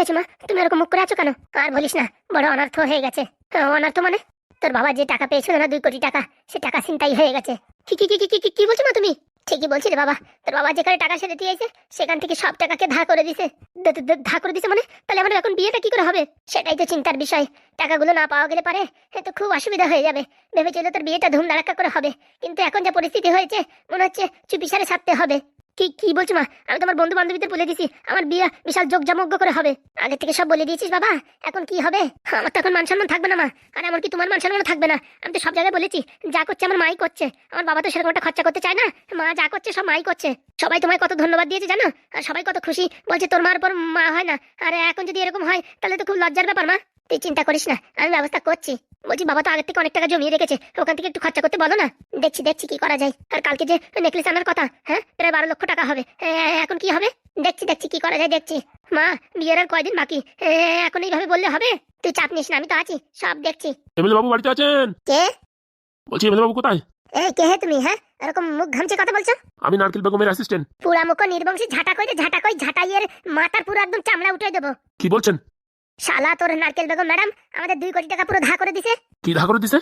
হয়েছে মা তুমি এরকম মুখ করে আছো কেন? আর বলিস না বড় অনর্থ হয়ে গেছে। আহ, অনর্থ মানে? তোর বাবা যে টাকা পেয়েছিল না দুই কোটি টাকা সে টাকা ছিনতাই হয়ে গেছে। কি বলছো মা তুমি? ঠিকই বলছি রে বাবা তোর বাবা যেখানে টাকা সেরে দিয়েছে সেখান থেকে সব টাকাকে ধা করে দিছে। ধা করে দিছে মানে? তাহলে আমার এখন বিয়েটা কি করে হবে? সেটাই তো চিন্তার বিষয়। টাকাগুলো না পাওয়া গেলে পারে তো খুব অসুবিধা হয়ে যাবে। ভেবেছিল তোর বিয়েটা ধুমধাড়াক্কা করে হবে কিন্তু এখন যা পরিস্থিতি হয়েছে মনে হচ্ছে চুপিসারে ছাড়তে হবে। কি কি বলছো মা? আমি তোমার বন্ধু বান্ধবীদের বলে দিছি, আমার বিয়ে বিশাল যোগজামজ্ঞ করে হবে। আগে থেকে সব বলে দিয়েছিস বাবা, এখন কি হবে? আমার তো এখন মান সম্মান থাকবে না মা, আর এমনকি তোমার মান সম্মানও থাকবে না। আমি তো সব জায়গায় বলেছি, যা করছে আমার মাই করছে। আমার বাবা তো সেরকম একটা খরচা করতে চায় না। মা যা করছে সব মাই করছে। সবাই তোমায় কত ধন্যবাদ দিয়েছে জানো? আর সবাই কত খুশি, বলছে তোর মার পর মা হয় না। আর এখন যদি এরকম হয়, তাহলে তো খুব লজ্জার ব্যাপার মা। তুই চিন্তা করিস না, আমি ব্যবস্থা করছি। বলছি বাবা তো আগের থেকে অনেক টাকা জমিয়ে রেখেছে, ওখান থেকে একটু খরচা করতে বলো না। দেখছি দেখছি কি করা যায়। আর কালকে যে নেকলেস আনার কথা হ্যাঁ? প্রায় বারো লক্ষ টাকা হবে। এখন কি হবে? দেখছি দেখছি কি করা যায় দেখছি। মা বিয়ের আর কয়দিন বাকি? এখন এইভাবে বললে হবে? তুই চাপ নিস না আমি তো আছি সব দেখছি। এমএলএ বাবু বাড়িতে আছেন? কে? বলছি এমএলএ বাবু কোথায়? এই কে হে তুমি হ্যাঁ? এরকম মুখ ঘামছে কথা বলছো? আমি নারকেল বেগমের অ্যাসিস্ট্যান্ট পুরা মুখ নির্বংশী ঝাঁটা কই ঝাঁটা কই? ঝাঁটাইয়ের মাথার পুরো একদম চামড়া উঠে দেবো। কি বলছেন? শালা তোর নারকেল বেগম ম্যাডাম আমাদের দুই কোটি টাকা পুরো ধা করে দিছে। কি ধা করে দিছে?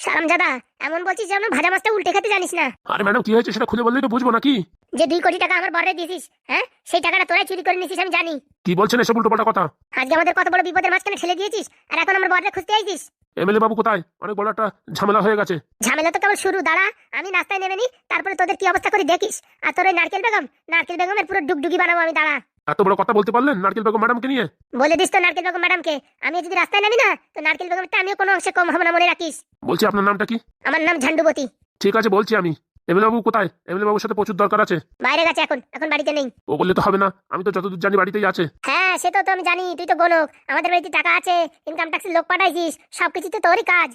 সালাম জাদা এমন বলছিস যেন ভাজা মাছটা উল্টে খেতে জানিস না। আরে ম্যাডাম কি হয়েছে সেটা খুলে বললেই তো বুঝব নাকি? যে দুই কোটি টাকা আমার বরে দিয়েছিস হ্যাঁ? সেই টাকাটা তোরাই চুরি করে নিছিস আমি জানি। কি বলছেন এসব উল্টোপাল্টা কথা? আজকে আমাদের কত বড় বিপদের মাঝখানে ঠেলে দিয়েছিস আর এখন আমার বরে খুঁজতে আইছিস? এমএলএ বাবু কোথায়? অনেক বড় একটা ঝামেলা হয়ে গেছে। ঝামেলা তো কেবল শুরু দাঁড়া আমি নাস্তায় নেবে নি তারপরে তোদের কি অবস্থা করে দেখিস। আর তোর ওই নারকেল বেগম নারকেল বেগমের পুরো ডুগডুগি বানাবো আমি দাঁড়া। এত বড় কথা বলতে পারলেন নারকেল বেগম ম্যাডামকে নিয়ে? বলে দিস তো নারকেল বেগম ম্যাডামকে আমি যদি রাস্তায় নামি না তো নারকেল বেগমটা আমিও কোনো অংশে কম হবে না মনে রাখিস। বলছি আপনার নামটা কি? আমার নাম ঝান্ডুবতী ঠিক আছে বলছি আমি। এমএলএ বাবু কোথায়? এমএলএ বাবুর সাথে প্রচুর দরকার আছে। বাইরে গেছে এখন এখন বাড়িতে নেই। ও বললে তো হবে না আমি তো যতদূর জানি বাড়িতেই আছে। হ্যাঁ সে তো আমি জানি তুই তো গোলক আমাদের বাড়িতে টাকা আছে ইনকাম ট্যাক্সের লোক পাঠাইছিস সবকিছু তো তোরই কাজ।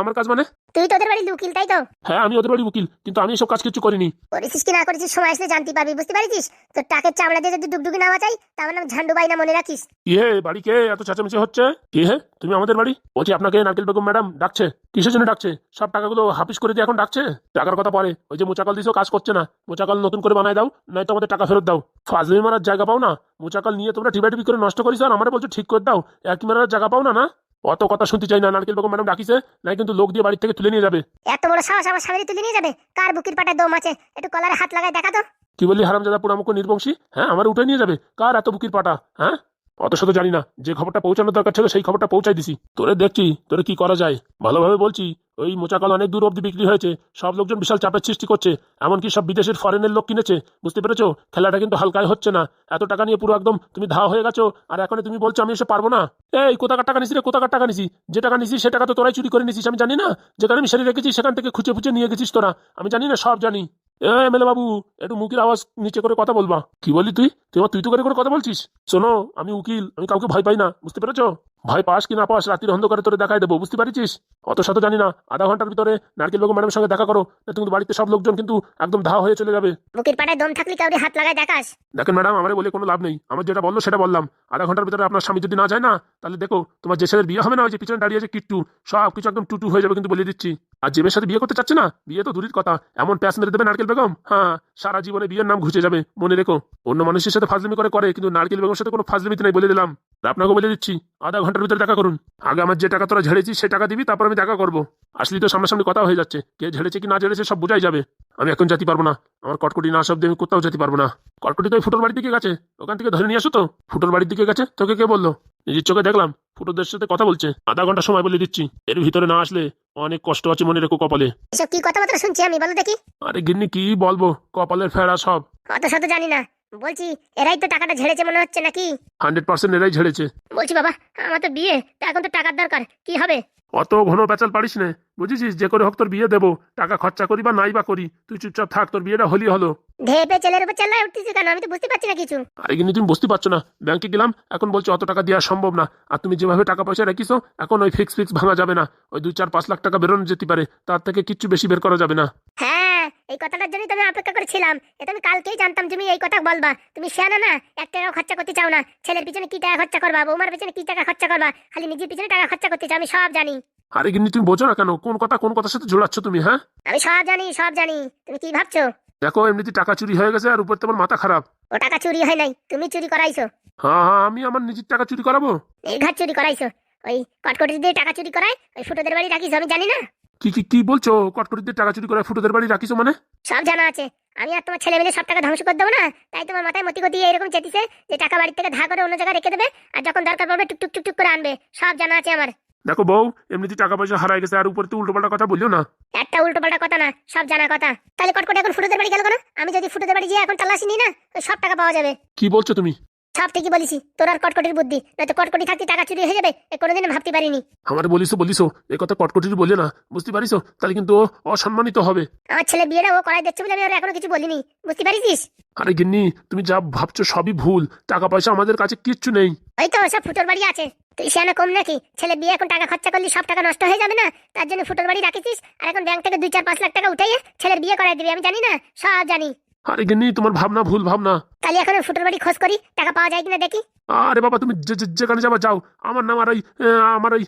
আমার কাজ মানে? তুই তোদের বাড়ির উকিল তাই তো? হ্যাঁ আমি ওদের বাড়ি উকিল কিন্তু আমি এসব কাজ কিছু করিনি। করেছিস কি না করেছিস সময় আসলে জানতে পারবি বুঝতে পারছিস? তোর টাকের চামড়া দিয়ে যদি ডুগডুগি নামা চাই তার নাম ঝান্ডুবাই না মনে রাখিস। ইয়ে বাড়ি কে এত চেঁচামেচি হচ্ছে? কি হে তুমি আমাদের বাড়ি? বলছি আপনাকে নারকেল বেগম ম্যাডাম ডাকছে। কিসের জন্য ডাকছে? সব টাকাগুলো হাফিস করে দিয়ে এখন ডাকছে? টাকার কথা পরে ওই যে মোচাকাল দিয়েও কাজ করছে না। মোচাকাল নতুন করে বানায় দাও নয়তো আমাদের টাকা ফেরত দাও। ফাজলি মারার জায়গা পাও না? মোচাকাল নিয়ে তোমরা টিবাটিবি করে নষ্ট করিস আর আমার বলছো ঠিক করে দাও। একই মারার জায়গা পাও না না? অত কথা শুনতে চাই না নারকেল বেগম ম্যাডাম ডাকিছে নাই কিন্তু লোক দিয়ে বাড়ি থেকে তুলে নিয়ে যাবে। এত বড় সাহস আমার স্বামীর তুলে নিয়ে যাবে? কার বুকির পাটায় দম আছে? একটু কলারে হাত লাগায় দেখা তো। কি বললি হারামজাদা পুরামুখ নির্বংশী? হ্যাঁ আমার উঠে নিয়ে যাবে। কার এত বুকির পাটা? হ্যাঁ? অত শত জানি না, যে খবরটা পৌঁছানোর দরকার ছিল সেই খবরটা পৌঁছাই দিছি। তোরে দেখছি, তোরে কি করা যায়? ভালোভাবে বলছি, ওই মোচাকল অনেক দূর অব্দি বিক্রি হয়েছে, সব লোকজন বিশাল চাপের সৃষ্টি করছে, এমনকি সব বিদেশের ফরেনের লোক কিনেছে, বুঝতে পেরেছ? খেলাটা কিন্তু হালকায় হচ্ছে না, এত টাকা নিয়ে পুরো একদম তুমি ধা হয়ে গেছো, আর এখন তুমি বলছো আমি এসে পারব না। এই, কোথাকার টাকা নিছি রে, কোথাকার টাকা নিছি যে টাকা নিছি সে টাকা তো তোরাই চুরি করে নিছিস, আমি জানি না? যেখানে আমি সেরে রেখেছি, সেখান থেকে খুঁজে খুঁজে নিয়ে গেছিস তোরা, আমি জানি না, সব জানি। এ, এমএলএ বাবু, একটু মুখের আওয়াজ নিচে করে কথা বলবা। কি বলি তুই? তুই আমার তুই তো করে কথা বলছিস। শোনো, আমি উকিল, আমি কাউকে ভয় পাই না, বুঝতে পেরেছ? ভয় পাস কি না পাস? রাত্রির অন্ধকারে তোরে দেখাই দেবো বুঝতে পারছিস? অত শত জানি না আধা ঘণ্টার ভিতরে নারকেল বেগম ম্যাডামের সঙ্গে দেখা করো না কিন্তু বাড়িতে সব লোকজন কিন্তু একদম ধা হয়ে চলে যাবে। বুকির পাটায় দম থাকলে কাউরে হাত লাগাই দেখাস। দেখেন ম্যাডাম আমার বলে কোনো লাভ নেই। আমার যেটা বলল সেটা বললাম। আধা ঘণ্টার ভিতরে আপনার স্বামী যদি না যায় না তাহলে দেখো তোমার যে ছেলের বিয়ে হবে না ওই যে পিছনে দাঁড়িয়ে আছে কিট্টু সব কিছু একদম টুটু হয়ে যাবে কিন্তু বলে দিচ্ছি। আর যে সাথে বিয়ে করতে চাচ্ছে না বিয়ে তো দূরের কথা। এমন প্যাস মেরে দেবে নারকেল বেগম? হ্যাঁ সারা জীবনে বিয়ের নাম ঘুচে যাবে মনে রেখো। অন্য মানুষের সাথে ফাজলিমি করে করে কিন্তু নারকেল বেগমের সাথে কোনো ফাজলিমিতে নেই বলে দিলাম। আপনাকে বলে দিচ্ছি আধা ঘণ্টার ভিতরে দেখা করুন। আগে আমার যে টাকা তোরা ঝেড়েছিস সে টাকা দিবি তারপর আমি দেখা করব। আসলে তো সামনাসামনি কথা হয়ে যাচ্ছে। কে ঝেড়েছে কি না ঝেড়েছে সব বোঝাই যাবে। আমি এখন যেতে পারব না। আমার কটকটি না সব দিয়ে আমি কোথাও যেতে পারব না। কটকটি তো ফুটোর বাড়ির দিকে গেছে। ওখান থেকে ধরে নিয়ে আসো তো। ফুটোর বাড়ির দিকে গেছে? তোকে কে বলল? নিজের চোখে দেখলাম। ফুটোদের সাথে কথা বলছে। আধা ঘণ্টা সময় বলে দিচ্ছি। এর ভিতরে না আসলে অনেক কষ্ট আছে মনে রেখো কপালে। এসব কি কথাবার্তা শুনছি আমি? বলো দেখি। আরে গিন্নি কি বলব? কপালের ফেরা সব। অত শত জানি না। বলছি এরাই তো টাকাটা ঝেড়েছে মনে হচ্ছে নাকি? হান্ড্রেড পার্সেন্ট এরাই ঝেড়েছে। বলছি বাবা আমার তো বিয়ে তা এখন তো টাকার দরকার কি হবে? অত ঘন পেঁচাল পারিস না বুঝেছিস? যে করে হোক তোর বিয়ে দেবো টাকা খরচা করি বা নাই বা করি তুই চুপচাপ থাক তোর বিয়েটা হলি হলো। ধেপে ছেলের উপর চেল্লায় উঠতেছে কেন? আমি তো বুঝতে পারছি না কিছু। আরে কিন্তু তুমি বুঝতে পারছ না। ব্যাংকে গেলাম এখন বলছো অত টাকা দেওয়া সম্ভব না। আর তুমি যেভাবে টাকা পয়সা রাখিছো এখন ওই ফিক্স ফিক্স ভাঙা যাবে না। ওই দুই চার পাঁচ লাখ টাকা বেরোনো যেতে পারে তার থেকে কিচ্ছু বেশি বের করা যাবে না। হ্যাঁ এই কথাটার জন্যই তো আমি অপেক্ষা করেছিলাম। এটা আমি কালকেই জানতাম তুমি এই কথা বলবা। তুমি শেয়ানা না এক টাকাও খরচা করতে চাও না। ছেলের পিছনে কি টাকা খরচা করবা? বৌমার পিছনে কি টাকা খরচা করবা? খালি নিজের পিছনে টাকা খরচা করতে চাও আমি সব জানি। আরে কিন্তু তুমি বোঝো না কেন? কোন কথা কোন কথার সাথে জোড়াচ্ছ তুমি হ্যাঁ? আমি সব জানি সব জানি। তুমি কি ভাবছ? দেখো এমনিতে টাকা চুরি হয়ে গেছে আর উপর তোমার মাথা খারাপ। ও টাকা চুরি হয় নাই তুমি চুরি করাইছো। হ্যাঁ হ্যাঁ আমি আমার নিজের টাকা চুরি করাবো? এই নির্ঘাত চুরি করাইছো। ওই কটকটি দিয়ে টাকা চুরি করায় ওই ফুটোদের বাড়ি রাখিস আমি জানি না। কি কি কি বলছো? কটকটিদের টাকা চুরি করে ফুটোদের বাড়ি রাখিছো মানে? সব জানা আছে। আমি আর তোমার ছেলে মিলে সব টাকা ধ্বংস করে দেবো না? তাই তোমার মাথায় মতি গতি এরকম চেতিছে যে টাকা বাড়ি থেকে ধা করে অন্য জায়গায় রেখে দেবে আর যখন দরকার পড়বে টুক টুক টুক টুক করে আনবে। সব জানা আছে আমার। দেখো বউ এমনিতে টাকা পয়সা হারাই গেছে আর উপরে তো উল্টো পাল্টা কথা বলল না। একটা উল্টো পাল্টা কথা না সব জানা কথা। তাহলে কটকটি এখন ফুটোদের বাড়ি গেল কেন? আমি যদি ফুটোদের বাড়ি গিয়ে এখন তালাশি নিই না সব টাকা পাওয়া যাবে। কি বলছো তুমি? সব ঠিকই বলিছি তোর আর কটকটির বুদ্ধি। নয়তো কটকটি থাকতে টাকা চুরি হয়ে যাবে? এ কোনোদিন ভাবতে পারিনি। আমার বলিস বলিস এ কথা কটকটির বললে না। বুঝতে পারিস? তাহলে কিন্তু ও অসম্মানিত হবে। আমার ছেলে বিয়েটা ও করাই দিচ্ছে বলে আমি ওর এখনও কিছু বলিনি। বুঝতে পারিস আরে গিন্নি তুমি যা ভাবছ সবই ভুল। টাকা পয়সা আমাদের কাছে কিচ্ছু নেই। ওই তো সব ফুটোর বাড়ি আছে। তুই সেখানে কম নাকি? ছেলে বিয়ে এখন টাকা খরচা করলি সব টাকা নষ্ট হয়ে যাবে না? তার জন্য ফুটোর বাড়ি রাখিছিস? আর এখন ব্যাংক থেকে দুই চার পাঁচ লাখ টাকা উঠাইয়ে ছেলের বিয়ে করাই দিবি আমি জানি না? সব জানি। আরে গিন্নি তোমার ভাবনা ভুল ভাবনা। তাহলে এখন ফুটোর বাড়ি খোঁজ করি টাকা পাওয়া যায় কিনা দেখি। আরে বাবা তুমি যেখানে যাবা যাও। আমার নাম আর ওই আমার ওই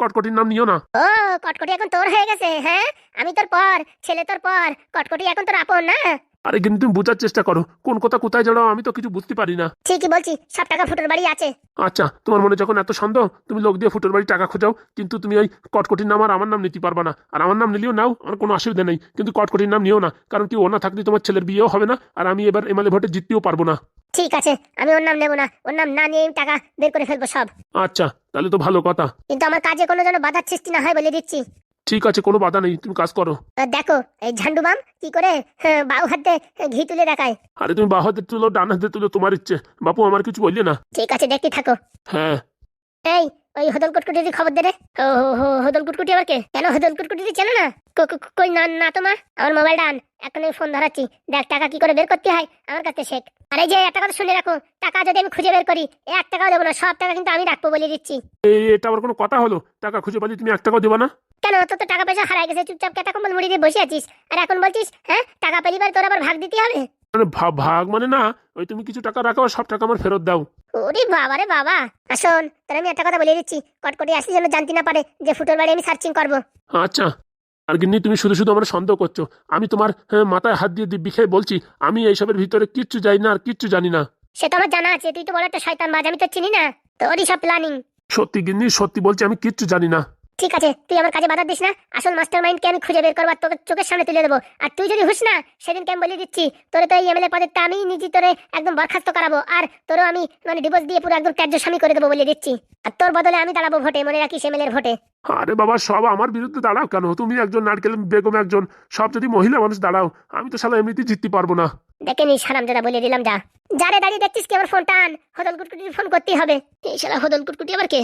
কটকটির নাম নিও না। ও কটকটি এখন তোর হয়ে গেছে হ্যাঁ? আমি তোর পর ছেলে তোর পর কটকটি এখন তোর আপন না? আরে গিন্নি তুমি বোঝার চেষ্টা করো। কোন কথা কোথায় জড়াও আমি তো কিছু বুঝতে পারি না। ঠিকই বলছি সব টাকা ফুটোর বাড়ি আছে। আচ্ছা তোমার মনে যখন এত সন্দেহ তুমি লোক দিয়ে ফুটোর বাড়ি টাকা খোঁজাও কিন্তু তুমি ওই কটকটির নাম আর আমার নাম নিতে পারবা না। আর আমার নাম নিলেও নাও আমার কোনো অসুবিধা নেই। কিন্তু কটকটির নাম নিও না কারণ কি ও না থাকলে তোমার ছেলের বিয়েও হবে না আর আমি এবার এমএলএ ভোটে জিততেও পারব না। ঠিক আছে আমি ওর নাম নেব না। ওর নাম না নিয়ে টাকা বের করে ফেলব সব। আচ্ছা তাহলে তো ভালো কথা। কিন্তু আমার কাজে কোনো যেন বাধার সৃষ্টি না হয় বলে দিচ্ছি। ঠিক আছে কোনো বাধা নেই তুমি কাজ করো। দেখো এই ঝান্ডু বাম কি করে হ্যাঁ, বাউ হাতে ঘি তুলে দেখায়। আরে তুমি বাঁ হাতে তুলো ডান হাতে তুলো তোমার ইচ্ছে। বাপু আমার কিছু বললে না। ঠিক আছে দেখতে থাকো। হ্যাঁ। এই ওই হদল কুটকুটির খবর দে রে। হদল কুটকুটি আবার কে কেন হদল কুটকুটি চেনো না? কো- কো- কই না না তো মা? আমার মোবাইলটা আন এখন আমি ফোন ধরাচ্ছি। দেখ টাকা কি করে বের করতে হয় আমার কাছে শেখ। আরে যে একটা কথা শুনে রাখো টাকা যদি আমি খুঁজে বের করি এক টাকাও দেবো না সব টাকা কিন্তু আমি রাখব বলে দিচ্ছি। এই এটা আবার কোনো কথা হলো? টাকা খুঁজে পালি তুমি এক টাকাও দেবা না? কেন? তোর তো টাকা পয়সা হারাই গেছে চুপচাপ কেটা কম্বল মুড়ি দিয়ে বসে আছিস। আর এখন বলছিস হ্যাঁ টাকা পেলি তোর আবার ভাগ দিতে হবে? মানে ভাগ মানে না ওই তুমি কিছু টাকা রাখো সব টাকা আমার ফেরত দাও। ওরে বাবা রে বাবা। আসুন তোর আমি একটা কথা বলে দিচ্ছি। কটকটি আসলে যেন জানতে না পারে যে ফুটোর বাড়ি আমি সার্চিং করব। আচ্ছা। আর গিন্নি তুমি শুধু শুধু আমার সন্দেহ করছ। আমি তোমার হ্যাঁ, মাথায় হাত দিয়ে দিব্যি খেয়ে বলছি আমি এইসবের ভিতরে কিচ্ছু জানি না আর কিচ্ছু জানি না। সে তো আমার জানা আছে তুই তো বড় একটা শয়তান বাজ আমি তো চিনি না। তোরই সব প্ল্যানিং সত্যি গিন্নি সত্যি বলছি আমি কিচ্ছু জানি না। ঠিক আছে তুই আমার কাজে বাধা দিস না। আসল মাস্টার মাইন্ডকে আমি খুঁজে বের করব তোকে চোখের সামনে তুলে দেবো। আর তুই যদি হুস না সেদিনকে আমি বলে দিচ্ছি তোরে তো এই এমএলএ পদের তা আমি নিজে তোরে একদম বরখাস্ত করাবো আর তোরও আমি মানে ডিভোর্স দিয়ে পুরো একদম ত্যায্য স্বামী করে দেবো বলে দিচ্ছি। আর তোর বদলে আমি দাঁড়াবো ভোটে মনে রাখিস এমএলএর ভোটে। আরে বাবা সব আমার বিরুদ্ধে দাঁড়াও কেন? তুমি একজন নারকেল বেগম একজন সব যদি মহিলা মানুষ দাঁড়াও আমি তো শালা এমনিতেই জিততে পারব না। দেখে নিস হারাম দাদা বলে দিলাম যা। যারে দাঁড়িয়ে দেখছিস কি? আমার ফোনটা আন হদল কুটকুটি ফোন করতেই হবে। এই শালা হদল কুটকুটি আবার কে?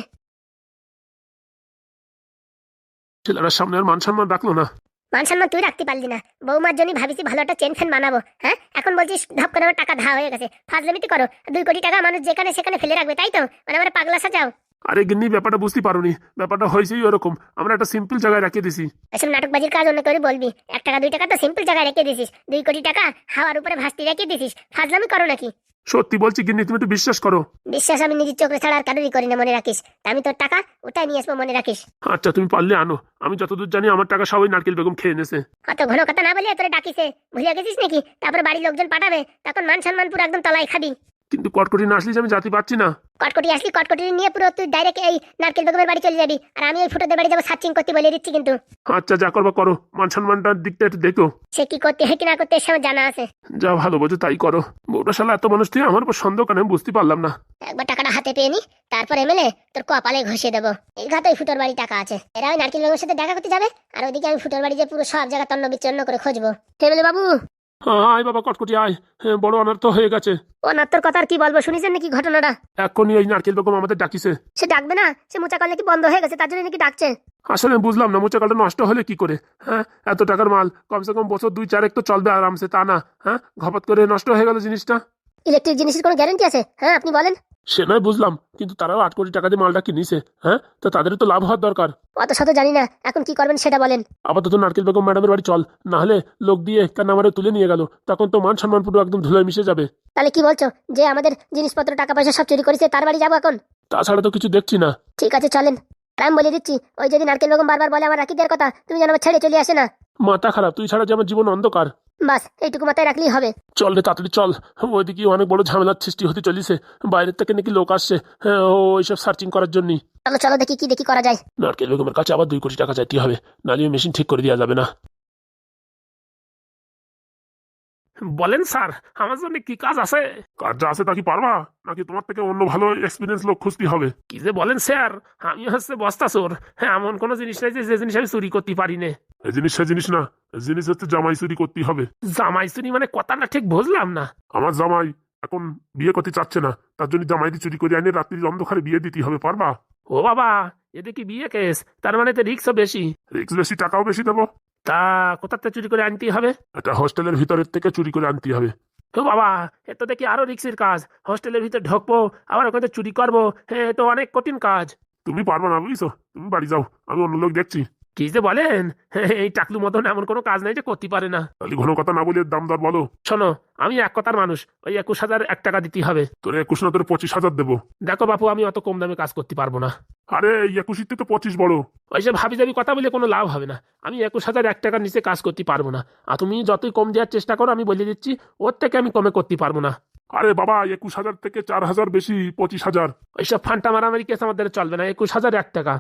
ছেলেরা সামনে আর মান সম্মান রাখল না। মান সম্মান তুই রাখতে পারলি না। বৌমার জন্য ভাবিছি ভালো একটা চেন ফ্যান বানাবো হ্যাঁ? এখন বলছিস ধপ করে আমার টাকা ধা হয়ে গেছে। ফাজলামিতি করো দুই কোটি টাকা মানুষ যেখানে সেখানে ফেলে রাখবে তাই তো? মানে আমার পাগলা সাজাও। আরে গিন্নি ব্যাপারটা বুঝতে পারোনি। ব্যাপারটা হয়েছেই ওরকম। আমরা একটা সিম্পল জায়গায় রেখে দিছি। এসব নাটকবাজির কাজ অন্য করে বলবি। এক টাকা দুই টাকা তো সিম্পল জায়গায় রেখে দিছিস। দুই কোটি টাকা হাওয়ার উপরে ভাসতে রেখে দিছিস। ফাজলামি করো নাকি? সত্যি বলছি গিন্নি তুমি একটু বিশ্বাস করো। বিশ্বাস আমি নিজের চোখে ছাড়া আর কারোরই করি না মনে রাখিস। আমি তোর টাকা ওটাই নিয়ে আসব মনে রাখিস। আচ্ছা তুমি পারলে আনো। আমি যতদূর জানি আমার টাকা সবাই নারকেল বেগম খেয়ে নেছে অত ঘন কথা না বলে তোরে ডাকিছে। ভুলে গেছিস নাকি? তারপর বাড়ির লোকজন পাঠাবে তখন মান সম্মান পুরো একদম তলায় খাবি। কিন্তু কটকটি না আসলে আমি জাতি পাচ্ছি না। কটকটি আসলি কটকটি নিয়ে পুরো তুই ডাইরেক্ট এই নারকেল বেগমের বাড়ি চলে যাবি। আর আমি ওই ফুটোদের বাড়ি যাব সার্চিং করতে বলে দিচ্ছি কিন্তু। আচ্ছা যা করবা করো। মান সম্মানটার দিকটা একটু দেখো। সে কি করতে হয় কি না করতে সে আমার জানা আছে। যা ভালো বোঝো তাই করো। বউটা শালা এত মানুষ তুই আমার উপর সন্দেহ কেন? বুঝতে পারলাম না। একবার টাকাটা হাতে পেয়ে নি তারপর এমএলএ তোর কপালে ঘষে দেবো। এই ঘাতে ওই ফুটোর বাড়ি টাকা আছে। এরা ওই নারকেল বেগমের সাথে দেখা করতে যাবে আর ওইদিকে আমি ফুটোর বাড়ি যে পুরো সব জায়গা তন্ন বিচ্ছন্ন করে খুঁজবো। এমএলএ বাবু আয় বাবা কটকটি আয়। হ্যাঁ, বড় অনর্থ হয়ে গেছে। তোর কথা আর কি বলব শুনিছেন নাকি ঘটনাটা? এখনই ওই নারকেল বেগম আমাদের ডাকিছে। সে ডাকবে না? সে মোচা কল নাকি বন্ধ হয়ে গেছে তার জন্য নাকি ডাকছে? আসলে বুঝলাম না মোচাকালটা নষ্ট হলে কি করে? হ্যাঁ এত টাকার মাল কমসে কম বছর দুই চারেক তো চলবে আরামসে তা না। হ্যাঁ ঘপত করে নষ্ট হয়ে গেল জিনিসটা। ইলেকট্রিক জিনিসের কোনো গ্যারান্টি আছে? হ্যাঁ আপনি বলেন। সে নয় বুঝলাম। কিন্তু তারাও আট কোটি টাকা দিয়ে মালটা কিনিছে হ্যাঁ? তো তাদেরও তো লাভ হওয়ার দরকার। অত শত জানি না এখন কি করবেন সেটা বলেন। আপাতত নারকেল বেগম ম্যাডামের বাড়ি চল না হলে লোক দিয়ে কেন আমারে তুলে নিয়ে গেল? তখন তো মান সম্মান পুরো একদম ধুলোয় মিশে যাবে। তাহলে কি বলছো যে আমাদের জিনিসপত্র টাকা পয়সা সব চুরি করেছে তার বাড়ি যাব এখন? তাছাড়া তো কিছু দেখছি না। ঠিক আছে চলেন। আমি বলে দিচ্ছি ওই যদি নারকেল বেগম বারবার বলে আমার রাখি দেওয়ার কথা তুমি যেন ছেড়ে চলে আসে না। মাথা খারাপ তুই ছাড়া যে আমার জীবন অন্ধকার। বাস এইটুকু মাথায় রাখলেই হবে। চল রে তাড়াতাড়ি চল। ওইদিকে অনেক বড় ঝামেলার সৃষ্টি হতে চলেছে। বাইরের থেকে নাকি লোক আসছে হ্যাঁ ও ওইসব সার্চিং করার জন্য চলো চলো দেখি কি দেখি করা যায়। নারকেল বেগমের কাছে আবার দুই কোটি টাকা চাইতে হবে নালিও মেশিন ঠিক করে দেওয়া যাবে না। বলেন স্যার আমার জন্য কি কাজ আছে? কাজ যা আছে তা কি পারবা? নাকি তোমার থেকে অন্য ভালো এক্সপিরিয়েন্স লোক খুঁজতে হবে? কি যে বলেন স্যার আমি হচ্ছে বস্তা চোর হ্যাঁ এমন কোনো জিনিস নাই যে যে জিনিস আমি চুরি করতে পারি না। এই জিনিস সে জিনিস না জিনিস হচ্ছে জামাই চুরি করতে হবে। জামাই চুরি মানে কথাটা ঠিক বুঝলাম না। আমার জামাই এখন বিয়ে করতে চাচ্ছে না তার জন্য জামাইদি চুরি করে আনে রাত্রির অন্ধকারে বিয়ে দিতে হবে পারবা? ও বাবা এতে কি বিয়ে কেস? তার মানে তো রিক্সও বেশি। রিক্স বেশি টাকাও বেশি দেবো। তা কোথাতে চুরি করে আনতে হবে? এটা হোস্টেলের ভিতরের থেকে চুরি করে আনতে হবে। ও বাবা এ তো দেখি আরও রিক্সের কাজ। হোস্টেলের ভিতরে ঢকবো আবার ওখানে চুরি করব। হ্যাঁ এ তো অনেক কঠিন কাজ। তুমি পারব না বুঝছ? তুমি বাড়ি যাও আমি অন্য লোক দেখছি। কি যে বলেন? এই টাকলু মতন এমন কোনো কাজ নাই যে করতে পারে না। তাহলে ঘন কথা না বলে দাম দর বলো। শোনো আমি এক কথার মানুষ ওই একুশ হাজার এক টাকা দিতে হবে। তোর একুশ না তোর পঁচিশ হাজার দেবো। দেখো বাপু আমি অত কম দামে কাজ করতে পারব না। আরে একুশিতে তো পঁচিশ বড়। ওই যে ভাবি যাবি কথা বলে কোনো লাভ হবে না। আমি একুশ হাজার এক টাকার নিচে কাজ করতে পারব না। আর তুমি যতই কম দেওয়ার চেষ্টা করো আমি বলে দিচ্ছি ওর থেকে আমি কমে করতে পারব না। আরে বাবা একুশ হাজার থেকে চার হাজার বেশি পঁচিশ হাজার। ওইসব ফান্টা মারামারি কেস আমাদের চলবে না। একুশ হাজার এক টাকা।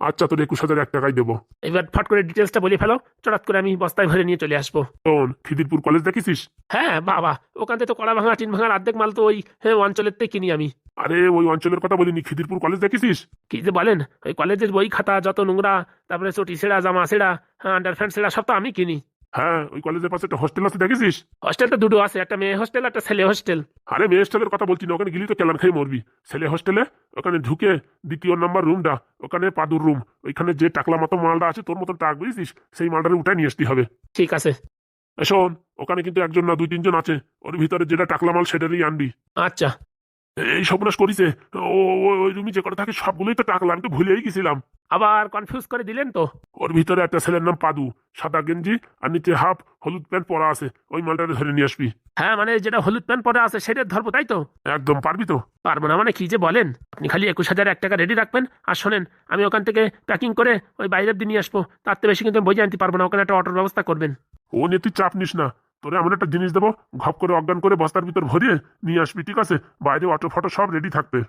আচ্ছা তোর একুশ হাজার এক টাকাই দেবো। এবার ফট করে ডিটেলসটা বলে ফেলো। চটাৎ করে আমি বস্তায় ভরে নিয়ে চলে আসব। শোন খিদিরপুর কলেজ দেখেছিস? হ্যাঁ বাবা। ওখানে থেকে তো কড়া ভাঙা টিন ভাঙার অর্ধেক মাল তো ওই হ্যাঁ অঞ্চলের থেকে কিনি আমি। আরে ওই অঞ্চলের কথা বলিনি। খিদিরপুর কলেজ দেখেছিস? কি যে বলেন ওই কলেজের বই খাতা যত নোংরা তারপরে চটি সেরা জামা সেরা হ্যাঁ আন্ডারফ্যান্ড সেরা সব তো আমি কিনি। হ্যাঁ ওই কলেজের পাশে একটা হোস্টেল আছে দেখেছিস? হোস্টেল তো দুটো আছে একটা মেয়ে হোস্টেল একটা ছেলে হোস্টেল আরে মেয়ে হোস্টেলের কথা বলছি না ওখানে গেলি তো কেলান খেয়ে মরবি। ছেলে হোস্টেলে ওখানে ঢুকে দ্বিতীয় নাম্বার রুমটা ওখানে পাদুর রুম ওইখানে যে টাকলা মতো মালটা আছে তোর মতন টাক বুঝিস সেই মালটা উঠায় নিয়ে আসতে হবে। ঠিক আছে। শোন ওখানে কিন্তু একজন না দুই তিনজন আছে ওর ভিতরে যেটা টাকলা মাল সেটারই আনবি। আচ্ছা। এই সর্বনাশ করিছে। ও ও- ওই রুমে যে কটা থাকে সবগুলোই তো টাকলা আমি তো ভুলেই গেছিলাম। আবার কনফিউজ করে দিলেন তো? ওর ভিতরে একটা ছেলের নাম পাদু সাদা গেঞ্জি আর নিচে হাফ হলুদ প্যান্ট পরা আছে। ওই মালটা ধরে নিয়ে আসবি। হ্যাঁ মানে যেটা হলুদ প্যান্ট পরে আছে সেটা ধরবো তাই তো? একদম পারবি তো? পারব না মানে কি যে বলেন? আপনি খালি একুশ হাজার এক টাকা রেডি রাখবেন। আর শোনেন আমি ওখান থেকে প্যাকিং করে ওই বাইরের দিয়ে নিয়ে আসব। তার থেকে বেশি কিন্তু বই আনতে পারব না ওখানে একটা অটোর ব্যবস্থা করবেন। ও নিয়ে তুই চাপ নিস না। তোরে এমন একটা জিনিস দেবো ঘপ করে অজ্ঞান করে বস্তার ভিতর ভরিয়ে নিয়ে আসবি ঠিক আছে? বাইরে অটো ফটো সব রেডি থাকবে।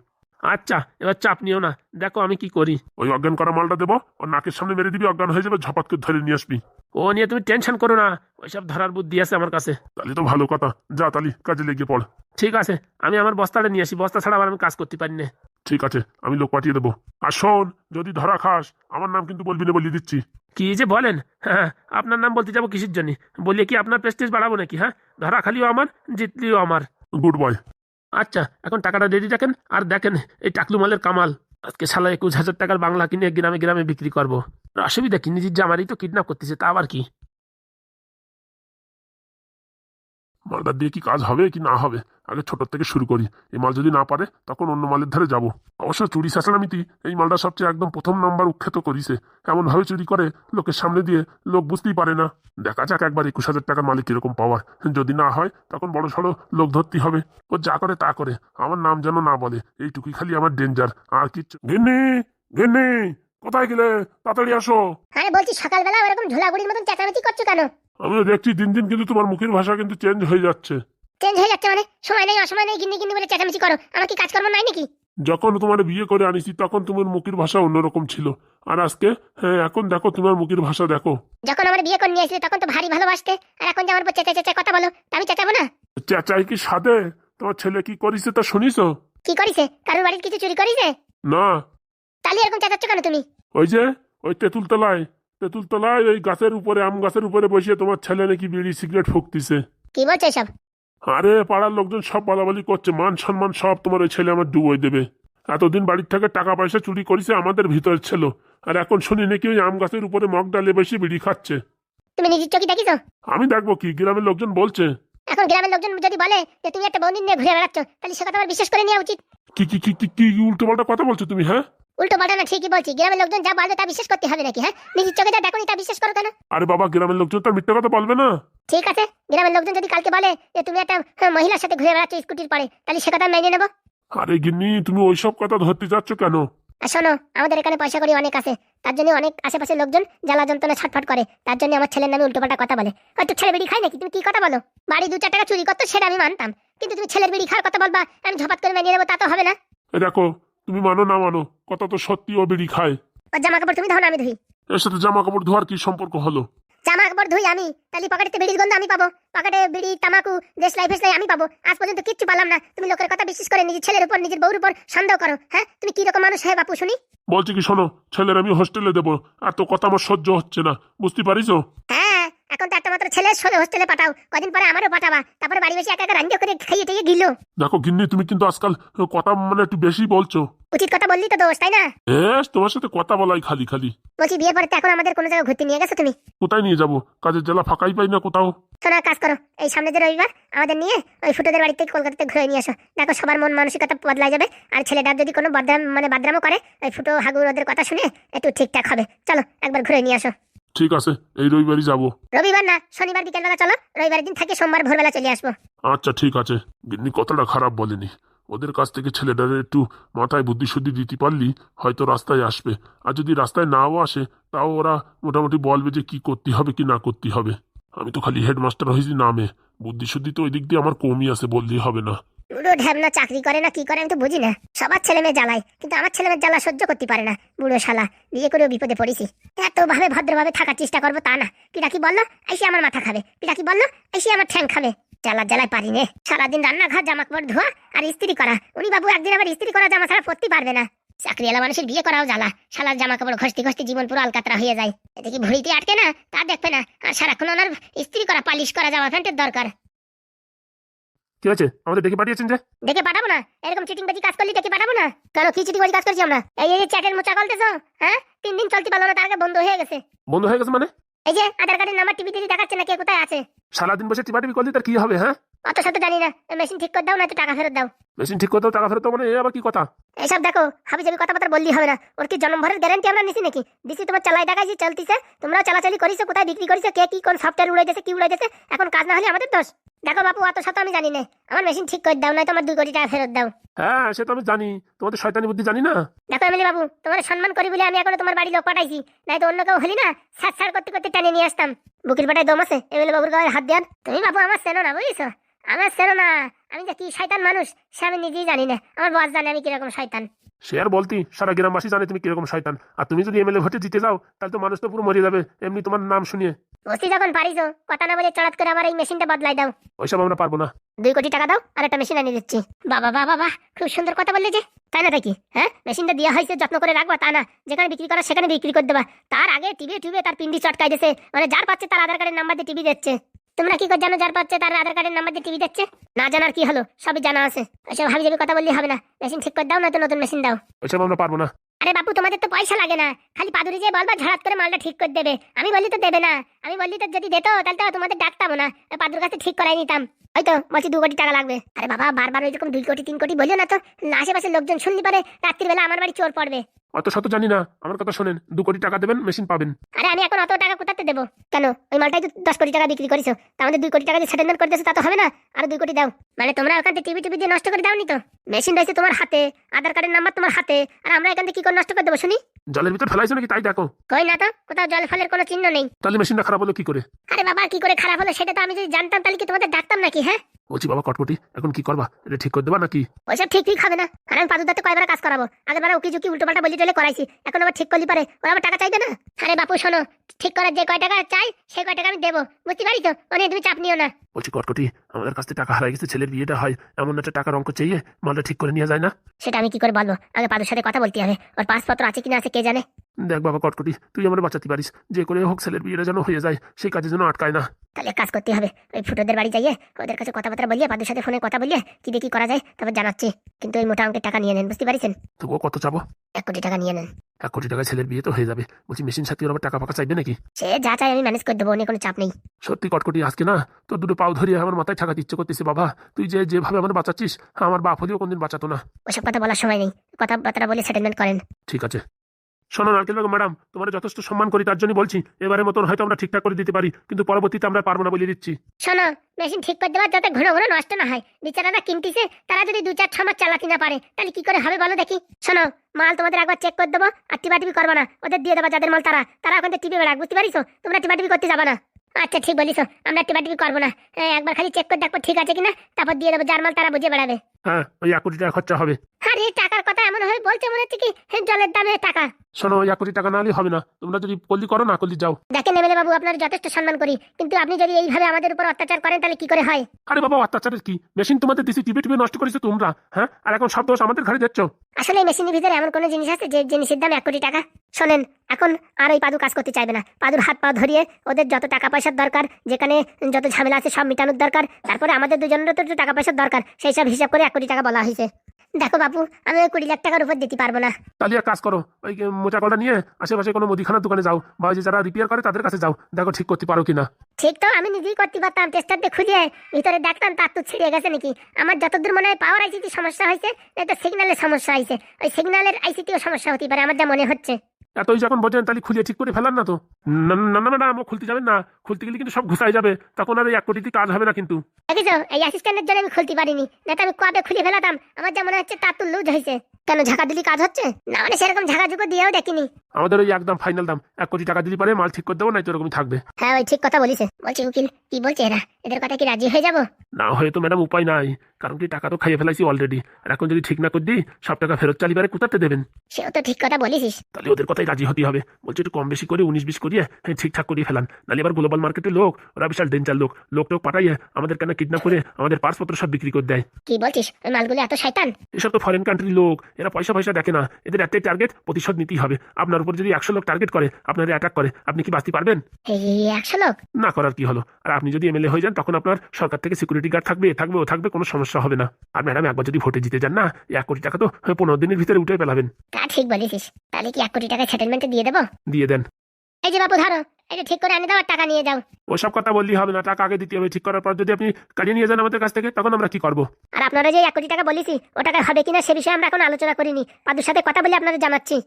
আচ্ছা এবার চাপ নিও না। দেখো আমি কি করি। ওই অজ্ঞান করা মালটা দেবো ওর নাকের সামনে মেরে দিবি অজ্ঞান হয়ে যাবে ঝপাত করে ধরে নিয়ে আসবি। ও নিয়ে তুমি টেনশন করো না ওইসব ধরার বুদ্ধি আছে আমার কাছে। তাহলে তো ভালো কথা। যা তালি কাজে লেগে পড়। ঠিক আছে আমি আমার বস্তাটা নিয়ে আসি বস্তা ছাড়া আবার আমি কাজ করতে পারি না। ঠিক আছে আমি লোক পাঠিয়ে দেবো। আর শোন যদি ধরা খাস আমার নাম কিন্তু বলবি না বলিয়ে দিচ্ছি। কি যে বলেন? হ্যাঁ আপনার নাম বলতে যাব কিসের জন্য? বলি কি আপনার প্রেস্টিজ বাড়াবো নাকি হ্যাঁ? ধরা খালিও আমার জিতলিও আমার। গুড বয় আচ্ছা এখন টাকাটা রেডি রাখেন আর দেখেন এই টাকলু মালের কামাল। আজকে সালা একুশ হাজার টাকার বাংলা কিনে গ্রামে গ্রামে বিক্রি করব। অসুবিধা কি? নিজের জামারই তো কিডন্যাপ করতেছে তা আবার কি? মালটা দিয়ে কি কাজ হবে কি না হবে? আগে ছোট থেকে শুরু করি। এই মাল যদি না পারে, তখন অন্য মালের ধারে যাব। অবশ্য চুরি শাসনামিতি এই মালটা সবচেয়ে একদম প্রথম নাম্বার উৎক্ষেত করিছে। এমন ভাবে চুরি করে লোকের সামনে দিয়ে লোক বুঝতেই পারে না। দেখা যাক একবার একুশ হাজার টাকার মালিক কীরকম পাওয়ার। যদি না হয়, তখন বড় সড়ো লোক ধরতে হবে। ও যা করে তা করে। আমার নাম যেন না বলে। এইটুকুই খালি আমার ডেঞ্জার আর কিচ্ছু ঘেন্নি ঘেন্নি কোথায় গেলে? তাড়াতাড়ি আসো। আরে বলছি সকালবেলা ওরকম ঝোলাগুড়ির মতন চেঁচামেচি করছ কেন? আমিও দেখছি দিন দিন কিন্তু তোমার মুখের ভাষা কিন্তু চেঞ্জ হয়ে যাচ্ছে। চেঞ্জ হয়ে যাচ্ছে মানে? সময় নেই অসময় নেই গিন্নি গিন্নি বলে চেঁচামেচি করো। আমার কি কাজকর্ম নাই নাকি? যখন তোমার বিয়ে করে আনিছি তখন তোমার মুখের ভাষা অন্যরকম ছিল। আর আজকে? হ্যাঁ এখন দেখো তোমার মুখের ভাষা দেখো। যখন আমার বিয়ে করে নিয়ে আসলে তখন তো ভারী ভালোবাসতে। আর এখন যে আমার উপর চেঁচা চেঁচা কথা বলো তা আমি চেঁচাবো না? চেঁচাই কি সাদে তোমার ছেলে কি করিছে তা শুনিছো? কি করিছে? কারোর বাড়ির কিছু চুরি করিছে? না। তাহলে এরকম চেঁচাচ্ছ কেন তুমি? ওই যে ওই তেঁতুল তলায় তেঁতুল তলায় ওই গাছের উপরে আম গাছের উপরে বসে তোমার ছেলে নাকি বিড়ি সিগারেট ফুকতিছে। কি বলছো এসব? আরে পাড়ার লোকজন সব বলাবলি করছে মান সম্মান সব তোমার ওই ছেলে আমার ডুবোই দেবে। এতদিন বাড়ির থেকে টাকা পয়সা চুরি করেছে আমাদের ভিতর ছিল। আর এখন শুনি নাকি ওই আম গাছের উপরে মগ ডালে বসে বিড়ি খাচ্ছে। তুমি নিজের চোখে দেখিছো? আমি দেখব কি গ্রামের লোকজন বলছে। এখন গ্রামের লোকজন যদি বলে যে তুমি একটা বন্দিন নিয়ে ঘুরে বেড়াচ্ছ তাহলে সে কথা আমার বিশ্বাস করে নেওয়া উচিত। কি কি কি কি কি উল্টো পাল্টা কথা বলছো তুমি হ্যাঁ? উল্টো পাল্টা না ঠিকই বলছি গ্রামের লোকজন যা বলবে তা বিশ্বাস করতে হবে নাকি হ্যাঁ? নিজের চোখে যা দেখো তা বিশ্বাস করো কেন? আরে বাবা গ্রামের লোকজন তো মিথ্যা কথা বলবে না। ঠিক আছে গ্রামের লোকজন যদি কালকে বলে যে তুমি একটা হ্যাঁ, মহিলার সাথে ঘুরে বেড়াচ্ছ স্কুটির পরে তাহলে সে কথা আমি মেনে নেব। আরে গিন্নি তুমি ওইসব কথা ধরতে যাচ্ছ কেন? শোনো আমাদের এখানে পয়সা করি অনেক আছে তার জন্য অনেক আশেপাশের লোকজন জ্বালা যন্ত্রণা ছটফট করে তার জন্য আমার ছেলের নামে উল্টোপাল্টা কথা বলে। হয়তো ছেলে বিড়ি খায় নাকি? তুমি কি কথা বলো? বাড়ি দু চার টাকা চুরি করতো সেটা আমি মানতাম। কিন্তু তুমি ছেলের বিড়ি খাওয়ার কথা বলবা আমি ঝপাত করে মেনে নেব তা তো হবে না। দেখো তুমি মানো না মানো কথা তো সত্যি ও বিড়ি খায়। জামা কাপড় তুমি ধরো না আমি ধুই। এর সাথে জামা কাপড় ধোয়ার কি সম্পর্ক হলো? জামা কাপড় ধুই আমি তাহলে পকেটে বিড়ির গন্ধ আমি পাবো। পকেটে বিড়ি তামাকু দেশ লাইফ ফেসলাই আমি পাবো। আজ পর্যন্ত কিচ্ছু পারলাম না। তুমি লোকের কথা বিশ্বাস করে নিজের ছেলের উপর নিজের বউর উপর সন্দেহ করো হ্যাঁ? তুমি কি রকম মানুষ হ্যাঁ বাপু শুনি? বলছি কি শোনো ছেলের আমি হোস্টেলে দেবো আর তো কথা আমার সহ্য হচ্ছে না। বুঝতে পারিস হ্যাঁ এখন তো একটা মাত্র ছেলে হোস্টেলে পাঠাও। কদিন পরে আমারও পাঠাবা। তারপরে বাড়ি বসে একা একা রান্না করে খাইয়ে টেয়ে গিলো। দেখো গিন্নি তুমি কিন্তু আজকাল কথা মানে একটু বেশি বলছো। উচিত কথা বললি তো দোষ তাই না? এস তোমার সাথে কথা বলাই খালি খালি। বলছি বিয়ে পরে তো এখন আমাদের কোনো জায়গায় ঘুরতে নিয়ে গেছো তুমি? কোথায় নিয়ে যাব? কাজের জেলা ফাঁকাই পাই না কোথাও। এক কাজ করো। এই সামনে যে রবিবার আমাদের নিয়ে ওই ফুটোদের বাড়ি থেকে কলকাতাতে ঘুরে নিয়ে আসো। দেখো সবার মন মানসিকতা বদলা যাবে। আর ছেলেটার যদি কোনো বদনাম মানে বাদরামও করে ওই ফুটো হাগুর ওদের কথা শুনে একটু ঠিকঠাক হবে। চলো একবার ঘুরে নিয়ে আসো। ঠিক আছে এই রবিবারই যাব। রবিবার না শনিবার বিকেলবেলা চলো রবিবার দিন থেকে সোমবার ভোরবেলা চলে আসব। আচ্ছা ঠিক আছে। গিন্নি কথাটা খারাপ বলেনি। ওদের কাছ থেকে ছেলেটার একটু মাথায় বুদ্ধি শুদ্ধি দিতে পারলি হয়তো রাস্তায় আসবে। আর যদি রাস্তায় নাও আসে তাও ওরা মোটামুটি বলবে যে কি করতে হবে কি না করতে হবে। আমি তো খালি হেডমাস্টার হয়েছি নামে। বুদ্ধি শুদ্ধি তো ওই দিক দিয়ে আমার কমই আছে বললেই হবে না। বুড়ো ঢ্যাবনা চাকরি করে না, কি করে আমি তো বুঝি না। সবার ছেলে মেয়ে জ্বালায়, কিন্তু আমার ছেলে মেয়ের জ্বালা সহ্য করতে পারে না, বুড়ো শালা। বিয়ে করেও বিপদে পড়েছি। এত ভাবে ভদ্রভাবে থাকার চেষ্টা করব তা না। পিটা কি বলল? এসে আমার মাথা খাবে। পিটা কি বলল? এসে আমার ঠ্যাং খাবে। জ্বালা জ্বালায় পারি নে। সারাদিন রান্নাঘর জামা কাপড় ধোয়া আর ইস্ত্রি করা। উনি বাবু একদিন আবার ইস্ত্রি করা জামা ছাড়া পরতে পারবে না। চাকরিওয়ালা মানুষের বিয়ে করাও জ্বালা। শালার জামা কাপড় ঘষতে ঘষতে জীবন পুরো আলকাতরা হয়ে যায়। এতে কি ভুড়িতে আটকে না? তা দেখবে না। আর সারাক্ষণ ওনার ইস্ত্রি করা, পালিশ করা, জামা প্যান্টের দরকার। কি হয়েছে? আমাদের ডেকে পাঠিয়েছেন যে? দেখে পাঠাবো না। এরকম চিটিং বাজি কাজ করলে দেখে পাঠাবো না? কেন কি চিটিং বাজি কাজ করছি আমরা। এই এই চ্যাটের মোচা গলতেছো হ্যাঁ? তিন দিন চলতে পারল না তার আগে বন্ধ হয়ে গেছে। বন্ধ হয়ে গেছে মানে? এই যে আধার কার্ডের নাম্বার টিভিতে দেখাচ্ছে না কে কোথায় আছে। সারাদিন বসে টিপাটিপি করলে তার কি হবে হ্যাঁ? অত শত জানি না। মেশিন ঠিক করে দাও না টাকা ফেরত দাও। মেশিন ঠিক করতেও টাকা ফেরত দাও মানে এ আবার কি কথা? এইসব দেখো হাবি যাবি কথাবার্তা বললি হবে না। ওর কি জন্ম ভরের গ্যারান্টি আমরা নিছি নাকি? দিছি তোমার চালাই দেখাইছি চলতিছে। তোমরাও চালাচালি করিছো কোথায় বিক্রি করিছো কে কি কোন সফটওয়্যার উড়ে গেছে কি উড়ে গেছে এখন কাজ না হলে আমাদের দোষ। দেখো বাপু অত শত আমি জানি না। আমার মেশিন ঠিক করে দাও না তোমার দুই কোটি টাকা ফেরত দাও। হ্যাঁ সে তো আমি জানি। তোমাদের শয়তানি বুদ্ধি জানি না? দেখো এমএলএ বাবু তোমার সম্মান করি বলে আমি এখনও তোমার বাড়ি লোক পাঠাইছি। নাই তো অন্য কেউ হলি না সাত সার করতে করতে টানে নিয়ে আসতাম। বুকির পাটায় দম আছে এমএলএ বাবুর গায়ে হাত দেন তুমি বাবু আমার চেনো না বুঝছ? আমার চেনো না। আমি যে কি শয়তান মানুষ সে আমি নিজেই জানি না। আমার বস জানে আমি কীরকম শয়তান। সে আর বলতি সারা গ্রামবাসী জানে তুমি কীরকম শয়তান। আর তুমি যদি এমএলএ ভোটে জিতে যাও তাহলে তো মানুষ তো পুরো মরে যাবে। এমনি তোমার নাম শুনিয়ে। বসি যখন পারিছো কথা না বলে চড়াত করে আমার এই মেশিনটা বদলাই দাও। ওইসব আমরা পারব না। দুই কোটি টাকা দাও আর একটা মেশিন আনিয়ে দিচ্ছি। বাবা বাবা বাহ খুব সুন্দর কথা বললে যে। তাই না দেখি? হ্যাঁ? মেশিনটা দেওয়া হয়েছে যত্ন করে রাখবা তা না। যেখানে বিক্রি করা সেখানে বিক্রি করে দেবা। তার আগে টিভি টিভি তার পিন্ডি চটকাই দিচ্ছে মানে যার পাচ্ছে তার আধার কার্ডের নাম্বার দিয়ে টিভি দিচ্ছে তোমরা কি করে জানো যার পাচ্ছে তার আধার কার্ডের নাম্বার দিয়ে টিভি দিচ্ছে না জানার কি হলো? সবই জানা আছে। ওইসব হাবি যাবি কথা বললে হবে না। মেশিন ঠিক করে দাও না তো নতুন মেশিন দাও। ওইসব আমরা পারব না। আরে বাপু তোমাদের তো পয়সা লাগে না। খালি পাদুরি যে বলবা ঝাড়াত করে মালটা ঠিক করে দেবে। আমি বলি তো দেবে না। আমি বললি তো যদি দিত তাহলে তো তোমাদের ডাকতাম না। ওই পাদুর কাছে ঠিক করাই নিতাম। হয়তো বলছি দু কোটি টাকা লাগবে। আরে বাবা বারবার ওই রকম দুই কোটি তিন কোটি বলিও না তো। আশেপাশের লোকজন শুনলি পারে রাত্রির বেলা আমার বাড়ি চোর পড়বে। অত শত জানি না আমার কথা শোনেন দু কোটি টাকা দেবেন মেশিন পাবেন। আরে আমি এখন অত টাকা কোথাতে দেবো? কেন ওই মালটাই তো দশ কোটি টাকা বিক্রি করেছ। তা আমাদের দুই কোটি টাকা যে সেটেলমেন্ট করে দিয়েছ তা তো হবে না। আর দুই কোটি দাও। মানে তোমরা ওখান থেকে টিভি টিভি দিয়ে নষ্ট করে দাওনি তো? মেশিন রয়েছে তোমার হাতে আধার কার্ডের নাম্বার তোমার হাতে আর আমরা এখান থেকে কি করে নষ্ট করে দেবো শুনি? জলের ভিতর ফেলাইছো নাকি? তাই দেখো। কই না তো কোথাও জল ফলের কোনো চিহ্ন নেই। তাহলে মেশিনটা খারাপ হলো কি করে? আরে বাবা, কি করে খারাপ হলো? সেটা তো আমি যদি জানতাম, তাহলে কি তোমাদের ডাকতাম নাকি হ্যাঁ? বলছি বাবা কটকটি এখন কি করবা? এটা ঠিক করে দেবা নাকি? ওইসব ঠিক ঠিক হবে না। আমি পাদুর দাতে কয়বার কাজ করাবো। আগের উকি ঝুঁকি উল্টো পাল্টা বলি টলে করাইছি। এখন আবার ঠিক করলি পারে। ওরা আবার টাকা চাইবে না? আরে বাপু শোনো ঠিক করার যে কয় টাকা চাই সেই কয় টাকা আমি দেবো। বুঝতে পারি তো? অনেক তুমি চাপ নিও না। বলছি কটকটি আমাদের কাছ টাকা হারাই গেছে ছেলের বিয়েটা হয়। এমন একটা টাকার অঙ্ক চাইয়ে মালটা ঠিক করে নিয়ে যায় না? সেটা আমি কি করে বলব? আগে পাদুর সাথে কথা বলতে হবে। ওর পাসপত্র আছে কিনা আছে কে জানে? দেখ বাবা কটকটি তুই আমার বাঁচাতে পারিস। যে করে হোক ছেলের বিয়েটা যেন হয়ে যায় সেই কাজের জন্য আটকায় না। তাহলে কাজ করতে হবে। ওই ফুটোদের বাড়ি যাইয়ে ওদের কাছে কথাবার্তা বলিয়ে পাদুর সাথে ফোনে কথা বলিয়ে কি দিয়ে কি করা যায় তারপর জানাচ্ছি। কিন্তু ওই মোটা অঙ্কের টাকা নিয়ে নেন বুঝতে পারিছেন? তবুও কত চাবো? এক কোটি টাকা নিয়ে নেন। এক কোটি টাকায় ছেলের বিয়ে তো হয়ে যাবে। বলছি মেশিন সাথে আবার টাকা ফাঁকা চাইবে নাকি? সে যা চাই আমি ম্যানেজ করে দেবো অনেক কোনো চাপ নেই। সত্যি কটকটি আজকে না তোর দুটো পাও ধরিয়ে আমার মাথায় ঠাকাতে ইচ্ছে করতেছে বাবা। তুই যে যেভাবে আমার বাঁচাচ্ছিস আমার বাপ হলেও কোনদিন বাঁচাতো না। ওসব কথা বলার সময় নেই। কথাবার্তা বলে সেটেলমেন্ট করেন। ঠিক আছে। শোনো নারকেল বেগম ম্যাডাম তোমার যথেষ্ট সম্মান করি তার জন্য বলছি এবারে মতন হয়তো আমরা ঠিকঠাক করে দিতে পারি কিন্তু পরবর্তীতে আমরা পারব না বলে দিচ্ছি। শোনো মেশিন ঠিক করে দেওয়ার যাতে ঘন ঘন নষ্ট না হয়। বিচারারা কিনতিছে তারা যদি দু চার ছ মাস চালাতে না পারে তাহলে কি করে হবে বলো দেখি? শোনো মাল তোমাদের একবার চেক করে দেবো আর টিবাটিবি করব না। ওদের দিয়ে দেবো যাদের মাল তারা। তারা ওখান থেকে টিপে বেড়াক বুঝতে পারিস তোমরা টিবাটিবি করতে যাবে না। আচ্ছা ঠিক বলিস আমরা টিবাটিবি করব না। একবার খালি চেক করে দেখব ঠিক আছে কিনা তারপর দিয়ে দেবো যার মাল তারা বুঝে বেড়াবে। হ্যাঁ ওই এক কোটি টাকা খরচা হবে। আরে টাকার কথা এমন হয়ে বলছে মনে হচ্ছে কি জলের দামে টাকা। শোনো ওই এক কোটি টাকা না হলে হবে না। তোমরা যদি কল্লি করো না কল্লি যাও। দেখেন এমএলএ বাবু আপনার যথেষ্ট সম্মান করি। কিন্তু আপনি যদি এইভাবে আমাদের উপর অত্যাচার করেন তাহলে কি করে হয়? আরে বাবা অত্যাচারের কি? মেশিন তোমাদের দিছি টিপে টিপে নষ্ট করেছ তোমরা হ্যাঁ? আর এখন সব দোষ আমাদের ঘরে দিচ্ছ আসলে মেশিনের ভিতরে এমন কোনো জিনিস আছে যে জিনিসের দাম এক কোটি টাকা? শোনেন এখন আর ওই পাদু কাজ করতে চাইবে না। পাদুর হাত পা ধরিয়ে ওদের যত টাকা পয়সার দরকার যেখানে যত ঝামেলা আছে সব মেটানোর দরকার তারপরে আমাদের দুজনেরও তো টাকা পয়সার দরকার সেই সব হিসাব করে এক কোটি টাকা বলা হয়েছে। দেখো বাবু আমি ওই কুড়ি লাখ টাকার উপর দিতে পারব না। তাহলে এক কাজ করো ওই মোচা কলটা নিয়ে আশেপাশে কোনো মুদিখানার দোকানে যাও বা যে যারা রিপেয়ার করে তাদের কাছে যাও দেখো ঠিক করতে পারো কিনা। ঠিক তো আমি নিজেই করতে পারতাম টেস্টার দিয়ে খুঁজে ভিতরে দেখতাম তার তো ছিঁড়ে গেছে নাকি। আমার যতদূর মনে হয় পাওয়ার আইসিটি সমস্যা হয়েছে এটা সিগন্যালের সমস্যা হয়েছে। ওই সিগন্যালের আইসিটিও সমস্যা হতে পারে আমার যা মনে হচ্ছে। এতই যখন বোঝেন তাহলে খুলে ঠিক করে ফেলার না তো। না না না ম্যাডাম ও খুলতে যাবেন না। খুলতে গেলে কিন্তু সব ঘুষাই যাবে। তখন আর এক কোটিতে কাজ হবে না কিন্তু। দেখেছ এই অ্যাসিস্ট্যান্টের জন্য আমি খুলতে পারিনি। না তো আমি কবে খুলে ফেলাতাম? আমার যা মনে হচ্ছে তার তো লুজ হয়েছে। কেন ঝাঁকা দিলি কাজ হচ্ছে? না মানে সেরকম ঝাঁকা ঝুঁকো দিয়েও দেখিনি। আমাদের ওই একদম ফাইনাল দাম। এক কোটি টাকা দিলে পারে মাল ঠিক করে দেবো না তো এরকমই থাকবে। হ্যাঁ ওই ঠিক কথা বলিছে। বলছি উকিল কি বলছে এরা? এদের কথা কি রাজি হয়ে যাব? না হয়ে তো ম্যাডাম উপায় নাই। কারণ কি টাকা তো খাইয়ে ফেলাইছি অলরেডি আর এখন যদি ঠিক না করে দিই সব টাকা ফেরত চালি পারে কোথাতে দেবেন? সেও তো ঠিক কথা বলিস তাহলে ওদের কথাই রাজি হতে হবে। বলছে একটু কম বেশি করে উনিশ বিশ করিয়ে হ্যাঁ ঠিকঠাক করিয়ে ফেলান। নাহলে এবার গ্লোবাল মার্কেটের লোক ওরা বিশাল ডেঞ্জার লোক। লোক টোক পাঠাইয়ে আমাদের কেন কিডন্যাপ করে আমাদের পার্সপত্র সব বিক্রি করে দেয়? কি বলছিস? ওই মালগুলো এত শয়তান? এসব তো ফরেন কান্ট্রির লোক। এরা পয়সা পয়সা দেখে না। এদের একটাই টার্গেট প্রতিশোধ নিতেই হবে। আপনার উপর যদি একশো লোক টার্গেট করে আপনার অ্যাটাক করে আপনি কি বাঁচতে পারবেন? একশো লোক? না করার কি হলো? আর আপনি যদি এমএলএ হয়ে যান তখন আপনার সরকার থেকে সিকিউরিটি গার্ড থাকবে থাকবে ও থাকবে কোনো সমস্যা হবে না। আর ম্যাডাম একবার যদি ভোটে জিতে যান না এক কোটি টাকা তো হ্যাঁ, পনেরো দিনের ভিতরে উঠে পেলাবেন তা ঠিক বলেছিস। তাহলে কি এক কোটি টাকা সেটেলমেন্টে দিয়ে দেবো? দিয়ে দেন। এই যে বাবু ধরো। এই যে ঠিক করে এনে দাও আর টাকা নিয়ে যাও। ওসব কথা বললেই হবে না টাকা আগে দিতে হবে। ঠিক করার পর যদি আপনি কাটিয়ে নিয়ে যান আমাদের কাছ থেকে তখন আমরা কি করব? আর আপনারা যে এক কোটি টাকা বলিছি ও টাকা হবে কিনা সে বিষয়ে আমরা এখন আলোচনা করিনি। পাদুর সাথে কথা বলে আপনাদের জানাচ্ছি।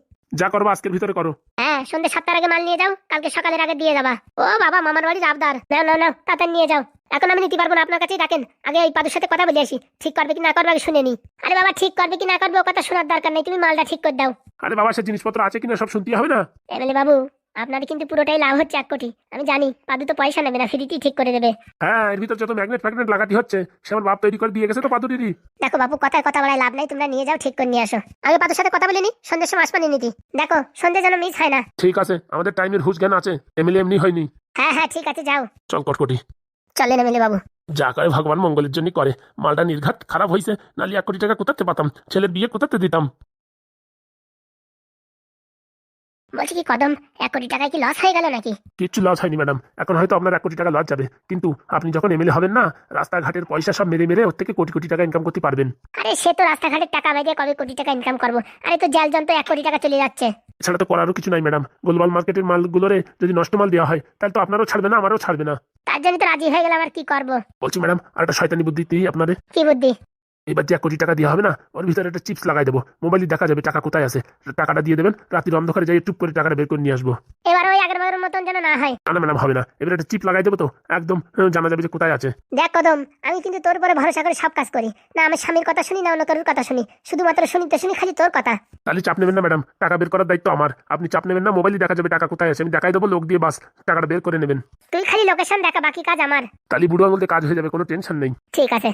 যা করব আজকের ভিতরে করো। হ্যাঁ সন্ধ্যে সাতটার আগে মাল নিয়ে যাও কালকে সকালের আগে দিয়ে যাবা। ও বাবা মামার বাড়ির আবদার। নাও নাও নাও তাড়াতাড়ি নিয়ে যাও। এখন আমি নিতে পারব না আপনার কাছেই ডাকেন আগে ওই পাদুর সাথে কথা বলে আসি। ঠিক করবে কি না করবে আগে শুনে নি আরে বাবা ঠিক করবে কি না করবে ও কথা শোনার দরকার নেই তুমি মালটা ঠিক করে দাও। আরে বাবা সে জিনিসপত্র আছে কিনা সব শুনতে হবে না? এমএলএ বাবু আপনার কিন্তু পুরোটাই লাভ হচ্ছে এক কোটি। আমি জানি পাদু তো পয়সা নেবে না ফ্রিতেই ঠিক করে দেবে। হ্যাঁ এর ভিতর যত ম্যাগনেট ফ্যাগনেট লাগাতে হচ্ছে সে আমার বাপ তৈরি করে দিয়ে গেছে তো পাদুরিরই দেখো বাবু কথায় কথা বলায় লাভ নাই তোমরা নিয়ে যাও ঠিক করে নিয়ে আসো। আগে পাতুর সাথে কথা বলে নি সন্ধ্যের সময় আসমানি নীতি। দেখো সন্ধ্যে যেন মিস হয় না। ঠিক আছে আমাদের টাইমের হুশ জ্ঞান আছে এমএলএ এমনি হয়নি। হ্যাঁ হ্যাঁ ঠিক আছে যাও। চল কটকটি চলেন এমএলএ বাবু। যা করে ভগবান মঙ্গলের জন্য করে। মালটা নির্ঘাত খারাপ হয়েছে নাহলে এক কোটি টাকা কোথাতে পাতাম ছেলের বিয়ে কোথাতে দিতাম। বলছি কি কদম এক কোটি টাকায় কি লস হয়ে গেল নাকি? কিচ্ছু লস হয়নি ম্যাডাম এখন হয়তো আপনার এক কোটি টাকা লস যাবে। কিন্তু আপনি যখন এমএলএ হবেন না রাস্তাঘাটের পয়সা সব মেরে মেরে ওর থেকে কোটি কোটি টাকা ইনকাম করতে পারবেন। আরে সে তো রাস্তাঘাটের টাকা বাইরে কবে কোটি টাকা ইনকাম করব? আরে তো জেল যন্ত্র এক কোটি টাকা চলে যাচ্ছে। এছাড়া তো করারও কিছু নাই ম্যাডাম গ্লোবাল মার্কেটের মালগুলোরে যদি নষ্ট মাল দেওয়া হয় তাহলে তো আপনারও ছাড়বে না আমারও ছাড়বে না। তার জন্য তো রাজি হয়ে গেলাম আর কি করব? বলছি ম্যাডাম আর একটা শয়তানি বুদ্ধি দিই আপনাদের কি বুদ্ধি? এবার যে এক কোটি টাকা দেওয়া হবে না ওর ভিতরে একটা চিপস লাগাই দেবো। মোবাইলে দেখা যাবে টাকা কোথায় আছে। টাকাটা দিয়ে দেবেন রাত্রির অন্ধকারে যাই টুপ করে টাকাটা বের করে নিয়ে আসব। এবার ওই আগের বারের মতন যেন না হয়। না ম্যাডাম হবে না। এবার একটা চিপ লাগাই দেবো তো একদম আহ, জানা যাবে যে কোথায় আছে। দেখ কদম আমি কিন্তু তোর উপরে ভরসা করে সব কাজ করি। না আমার স্বামীর কথা শুনি না অন্য কারোর কথা শুনি। শুধুমাত্র শুনিতে শুনি খালি তোর কথা। তাহলে চাপ নেবেন না ম্যাডাম। টাকা বের করার দায়িত্ব আমার। আপনি চাপ নেবেন না মোবাইলে দেখা যাবে টাকা কোথায় আছে। আমি দেখাই দেবো লোক দিয়ে বাস টাকাটা বের করে নেবেন। তুই খালি লোকেশন দেখা বাকি কাজ আমার। তাহলে বুড়ো আঙুলতে কাজ হয়ে যাবে কোনো টেনশন নেই। ঠিক আছে।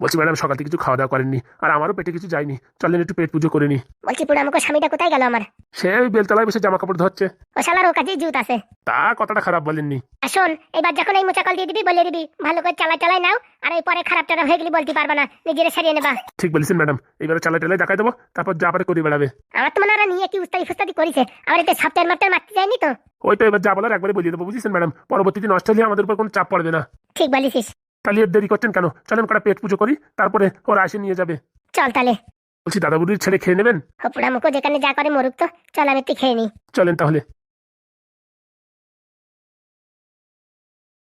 বলছি ম্যাডাম সকাল থেকে কিছু খাওয়া দাওয়া করেননি। আর আমারও পেটে কিছু যায়নি। চলেন একটু পেট পুজো করে নি বলছি পুরো আমাকে স্বামীটা কোথায় গেল আমার? সে ওই বেলতলায় বসে জামা কাপড় ধরছে। ও শালার ও কাজেই জুত আছে। তা কথাটা খারাপ বলেননি। আর শোন এবার যখন এই মোচাকল দিয়ে দিবি বলে দিবি ভালো করে চালাই চালাই নাও আর এই পরে খারাপ টারাপ হয়ে গেলে বলতে পারবে না নিজেরা সারিয়ে নেবা। ঠিক বলেছেন ম্যাডাম। এবারে চালা টেলায় দেখাই দেবো তারপর যা পারে করে বেড়াবে আমার তো মনে হয় নিয়ে কি উস্তাদি ফুস্তাদি করেছে। আমার এতে সপ্তাহের মাত্র মারতে যায়নি তো? ওই তো এবার যা বলার একবারে বলিয়ে দেবো বুঝেছেন ম্যাডাম? পরবর্তীতে নষ্ট হলে আমাদের উপর কোনো চাপ পড়বে না। ঠিক বলিস তাহলে এর দেরি করছেন কেন? চলেন কটা পেট পুজো করি তারপরে ওরা আসে নিয়ে যাবে। চল তাহলে। বলছি দাদা বুড়ির ছেড়ে খেয়ে নেবেন? ও পোড়া যেখানে যা করে মরুক তো। চল আমি একটু খেয়ে নি চলেন তাহলে।